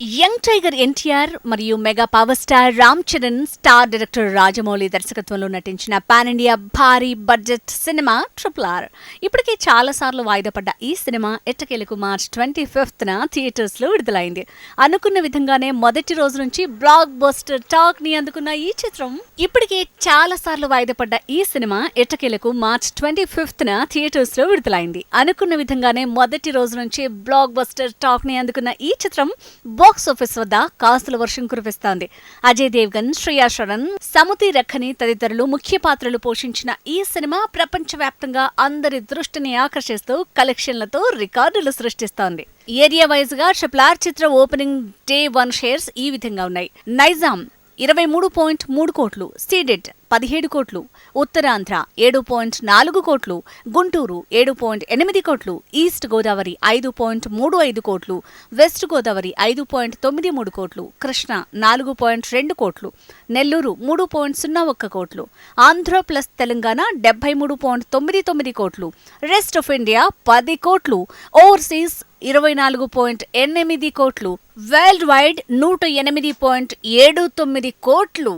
Young tiger NTR మరియు mega power star Ram Charan star director Rajamouli దర్శకత్వంలో నటించిన pan India భారీ బడ్జెట్ సినిమా ట్రిపుల్ ఆర్ ఇప్పటికే చాలా సార్లు వాయిదా పడ్డ ఈ సినిమా ఎట్టకేలకు మార్చ్ ట్వంటీ ఫిఫ్త్న థియేటర్స్లో విడుదలైంది. అనుకున్న విధంగానే మొదటి రోజు నుంచి బ్లాక్ బస్టర్ టాక్ని అందుకున్న ఈ చిత్రం ఇప్పటికే చాలా సార్లు వాయిదా పడ్డ ఈ సినిమా ఎట్టకేలకు మార్చ్ ట్వంటీ ఫిఫ్త్న థియేటర్స్లో విడుదలైంది. అనుకున్న విధంగానే మొదటి రోజు నుంచి బ్లాక్ బస్టర్ టాక్ని అందుకున్న ఈ చిత్రం బాక్స్ ఆఫీస్ వద్ద కాసుల వర్షం కురిపిస్తోంది. అజయ్ దేవ్గన్ శ్రేయా శరణ్ సముతి రఖని తదితరులు ముఖ్య పాత్రలు పోషించిన ఈ సినిమా ప్రపంచవ్యాప్తంగా అందరి దృష్టిని ఆకర్షిస్తూ కలెక్షన్లతో రికార్డులు సృష్టిస్తోంది. ఏరియా వైజ్గా షప్లార్ చిత్ర ఓపెనింగ్ డే వన్ షేర్స్ ఈ విధంగా ఉన్నాయి. నైజాం ఇరవై మూడు పాయింట్ మూడు కోట్లు సీడెడ్ పదిహేడు కోట్లు ఉత్తరాంధ్ర ఏడు పాయింట్ నాలుగు కోట్లు గుంటూరు ఏడు పాయింట్ ఎనిమిది కోట్లు ఈస్ట్ గోదావరి ఐదు పాయింట్ మూడు ఐదు కోట్లు వెస్ట్ గోదావరి ఐదు పాయింట్ తొమ్మిది మూడు కోట్లు కృష్ణ నాలుగు పాయింట్ రెండు కోట్లు నెల్లూరు మూడు పాయింట్ సున్నా ఒక్క కోట్లు ఆంధ్ర ప్లస్ తెలంగాణ డెబ్బై మూడు పాయింట్ తొమ్మిది తొమ్మిది కోట్లు రెస్ట్ ఆఫ్ ఇండియా పది కోట్లు ఓవర్సీస్ ఇరవై నాలుగు పాయింట్ ఎనిమిది కోట్లు వరల్డ్ వైడ్ నూట ఎనిమిది పాయింట్ ఏడు తొమ్మిది కోట్లు.